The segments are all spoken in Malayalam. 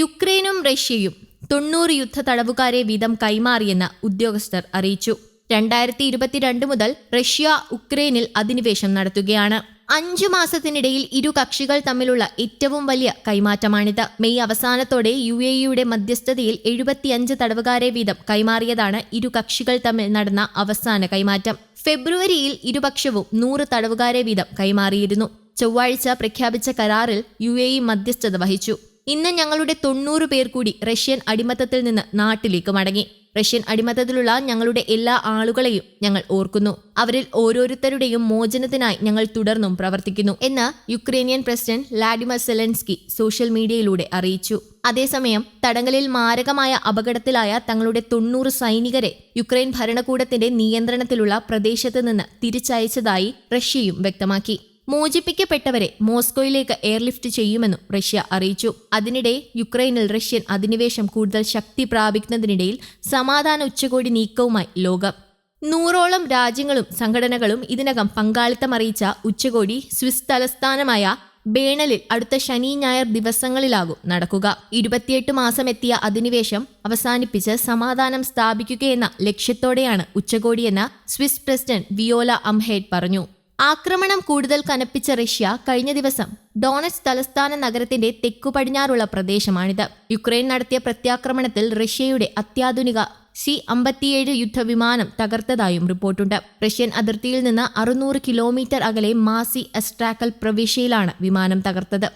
യുക്രൈനും റഷ്യയും തൊണ്ണൂറ് യുദ്ധ തടവുകാരെ വീതം കൈമാറിയെന്ന് ഉദ്യോഗസ്ഥർ അറിയിച്ചു. രണ്ടായിരത്തി ഇരുപത്തിരണ്ട് മുതൽ റഷ്യ ഉക്രൈനിൽ അധിനിവേശം നടത്തുകയാണ്. അഞ്ചു മാസത്തിനിടയിൽ ഇരു കക്ഷികൾ തമ്മിലുള്ള ഏറ്റവും വലിയ കൈമാറ്റമാണിത്. മെയ് അവസാനത്തോടെ യു എ ഇയുടെ മധ്യസ്ഥതയിൽ എഴുപത്തിയഞ്ച് തടവുകാരെ വീതം കൈമാറിയതാണ് ഇരു കക്ഷികൾ തമ്മിൽ നടന്ന അവസാന കൈമാറ്റം. ഫെബ്രുവരിയിൽ ഇരുപക്ഷവും നൂറ് തടവുകാരെ വീതം കൈമാറിയിരുന്നു. ചൊവ്വാഴ്ച പ്രഖ്യാപിച്ച കരാറിൽ യു എ ഇ മധ്യസ്ഥത വഹിച്ചു. ഇന്ന് ഞങ്ങളുടെ തൊണ്ണൂറ് പേർ കൂടി റഷ്യൻ അടിമത്തത്തിൽ നിന്ന് നാട്ടിലേക്ക് മടങ്ങി. റഷ്യൻ അടിമത്തത്തിലുള്ള ഞങ്ങളുടെ എല്ലാ ആളുകളെയും ഞങ്ങൾ ഓർക്കുന്നു. അവരിൽ ഓരോരുത്തരുടെയും മോചനത്തിനായി ഞങ്ങൾ തുടർന്നും പ്രവർത്തിക്കുന്നു എന്ന് Ukrainian president Volodymyr Zelensky social മീഡിയയിലൂടെ അറിയിച്ചു. അതേസമയം തടങ്കലിൽ മാരകമായ അപകടത്തിലായ തങ്ങളുടെ തൊണ്ണൂറ് സൈനികരെ യുക്രൈൻ ഭരണകൂടത്തിന്റെ നിയന്ത്രണത്തിലുള്ള പ്രദേശത്ത് നിന്ന് തിരിച്ചയച്ചതായി റഷ്യയും വ്യക്തമാക്കി. മോചിപ്പിക്കപ്പെട്ടവരെ മോസ്കോയിലേക്ക് എയർലിഫ്റ്റ് ചെയ്യുമെന്നും റഷ്യ അറിയിച്ചു. അതിനിടെ യുക്രൈനിൽ റഷ്യൻ അധിനിവേശം കൂടുതൽ ശക്തി പ്രാപിക്കുന്നതിനിടയിൽ സമാധാന ഉച്ചകോടി നീക്കവുമായി ലോകം. നൂറോളം രാജ്യങ്ങളും സംഘടനകളും ഇതിനകം പങ്കാളിത്തം അറിയിച്ച ഉച്ചകോടി സ്വിസ് തലസ്ഥാനമായ ബേണലിൽ അടുത്ത ശനി ഞായർ ദിവസങ്ങളിലാകും നടക്കുക. ഇരുപത്തിയെട്ട് മാസം എത്തിയ അധിനിവേശം അവസാനിപ്പിച്ച് സമാധാനം സ്ഥാപിക്കുകയെന്ന ലക്ഷ്യത്തോടെയാണ് ഉച്ചകോടിയെന്ന് സ്വിസ് പ്രസിഡന്റ് വിയോല അംഹേഡ് പറഞ്ഞു. ആക്രമണം കൂടുതൽ കനപ്പിച്ച റഷ്യ കഴിഞ്ഞ ദിവസം ഡോണറ്റ്സ് തലസ്ഥാന നഗരത്തിന്റെ തെക്കു പടിഞ്ഞാറുള്ള പ്രദേശമാണിത്. യുക്രൈൻ നടത്തിയ പ്രത്യാക്രമണത്തിൽ റഷ്യയുടെ അത്യാധുനിക സി അമ്പത്തിയേഴ് യുദ്ധവിമാനം തകർത്തതായും റിപ്പോർട്ടുണ്ട്. റഷ്യൻ അതിർത്തിയിൽ നിന്ന് അറുന്നൂറ് കിലോമീറ്റർ അകലെ മാസി എസ്ട്രാക്കൽ പ്രവിശ്യയിലാണ് വിമാനം തകർത്തത്.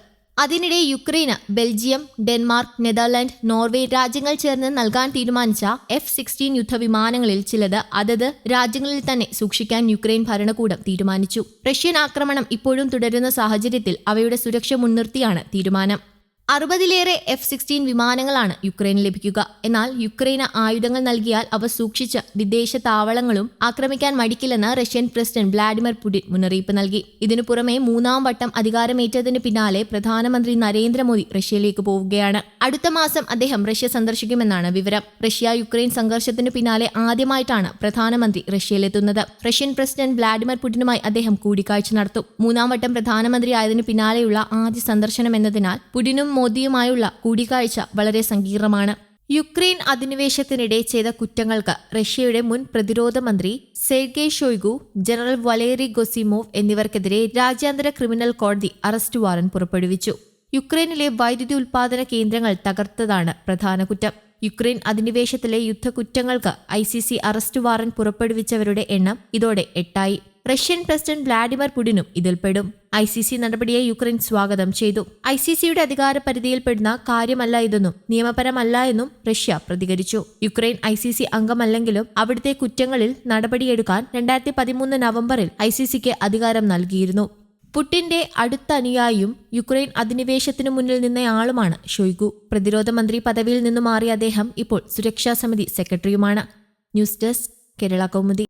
അതിനിടെ യുക്രൈന് ബെൽജിയം ഡെൻമാർക്ക് നെതർലാൻഡ് നോർവേ രാജ്യങ്ങൾ ചേർന്ന് നൽകാൻ തീരുമാനിച്ച എഫ് സിക്സ്റ്റീൻ യുദ്ധവിമാനങ്ങളിൽ ചിലത് അതത് രാജ്യങ്ങളിൽ തന്നെ സൂക്ഷിക്കാൻ യുക്രൈൻ ഭരണകൂടം തീരുമാനിച്ചു. റഷ്യൻ ആക്രമണം ഇപ്പോഴും തുടരുന്ന സാഹചര്യത്തിൽ അവയുടെ സുരക്ഷ മുൻനിർത്തിയാണ് തീരുമാനം. അറുപതിലേറെ എഫ് സിക്സ്റ്റീൻ വിമാനങ്ങളാണ് യുക്രൈന് ലഭിക്കുക. എന്നാൽ യുക്രൈന് ആയുധങ്ങൾ നൽകിയാൽ അവ സൂക്ഷിച്ച് വിദേശ താവളങ്ങളും ആക്രമിക്കാൻ മടിക്കില്ലെന്ന് റഷ്യൻ പ്രസിഡന്റ് വ്ളാഡിമിർ പുടിൻ മുന്നറിയിപ്പ് നൽകി. ഇതിനു പുറമെ മൂന്നാം വട്ടം അധികാരമേറ്റതിന് പിന്നാലെ പ്രധാനമന്ത്രി നരേന്ദ്രമോദി റഷ്യയിലേക്ക് പോവുകയാണ്. അടുത്ത മാസം അദ്ദേഹം റഷ്യ സന്ദർശിക്കുമെന്നാണ് വിവരം. റഷ്യ യുക്രൈൻ സംഘർഷത്തിനു പിന്നാലെ ആദ്യമായിട്ടാണ് പ്രധാനമന്ത്രി റഷ്യയിലെത്തുന്നത്. റഷ്യൻ പ്രസിഡന്റ് വ്ളാഡിമിർ പുടിനുമായി അദ്ദേഹം കൂടിക്കാഴ്ച നടത്തും. മൂന്നാം വട്ടം പ്രധാനമന്ത്രി പ്രധാനമന്ത്രിയായതിനു പിന്നാലെയുള്ള ആദ്യ സന്ദർശനം എന്നതിനാൽ പുടിനും മോദിയുമായുള്ള കൂടിക്കാഴ്ച വളരെ സങ്കീർണമാണ്. യുക്രൈൻ അധിനിവേശത്തിനിടെ ചെയ്ത കുറ്റങ്ങൾക്ക് റഷ്യയുടെ മുൻ പ്രതിരോധ മന്ത്രി Sergei Shoigu general Valery Gerasimov എന്നിവർക്കെതിരെ രാജ്യാന്തര ക്രിമിനൽ കോടതി അറസ്റ്റ് വാറന്റ് പുറപ്പെടുവിച്ചു. യുക്രൈനിലെ വൈദ്യുതി ഉൽപാദന കേന്ദ്രങ്ങൾ തകർത്തതാണ് പ്രധാന കുറ്റം. യുക്രൈൻ അധിനിവേശത്തിലെ യുദ്ധക്കുറ്റങ്ങൾക്ക് I C C arrest warrant പുറപ്പെടുവിച്ചവരുടെ എണ്ണം ഇതോടെ എട്ടായി. റഷ്യൻ പ്രസിഡന്റ് വ്ളാഡിമിർ പുടിനും ഇതിൽപ്പെടും. ഐ സി സി നടപടിയെ യുക്രൈൻ സ്വാഗതം ചെയ്തു. ഐ സി സിയുടെ അധികാര പരിധിയിൽപ്പെടുന്ന കാര്യമല്ല ഇതെന്നും നിയമപരമല്ല എന്നും റഷ്യ പ്രതികരിച്ചു. യുക്രൈൻ ഐ സി സി അംഗമല്ലെങ്കിലും അവിടുത്തെ കുറ്റങ്ങളിൽ നടപടിയെടുക്കാൻ രണ്ടായിരത്തി പതിമൂന്ന് നവംബറിൽ ഐ സി സിക്ക് അധികാരം നൽകിയിരുന്നു. പുടിന്റെ അടുത്ത അനുയായിയും യുക്രൈൻ അധിനിവേശത്തിനു മുന്നിൽ നിന്ന ആളുമാണ് ഷൊയ്ഗു. പ്രതിരോധ മന്ത്രി പദവിയിൽ നിന്നു മാറിയ അദ്ദേഹം ഇപ്പോൾ സുരക്ഷാ സമിതി സെക്രട്ടറിയുമാണ്. News desk Kerala Kaumudi.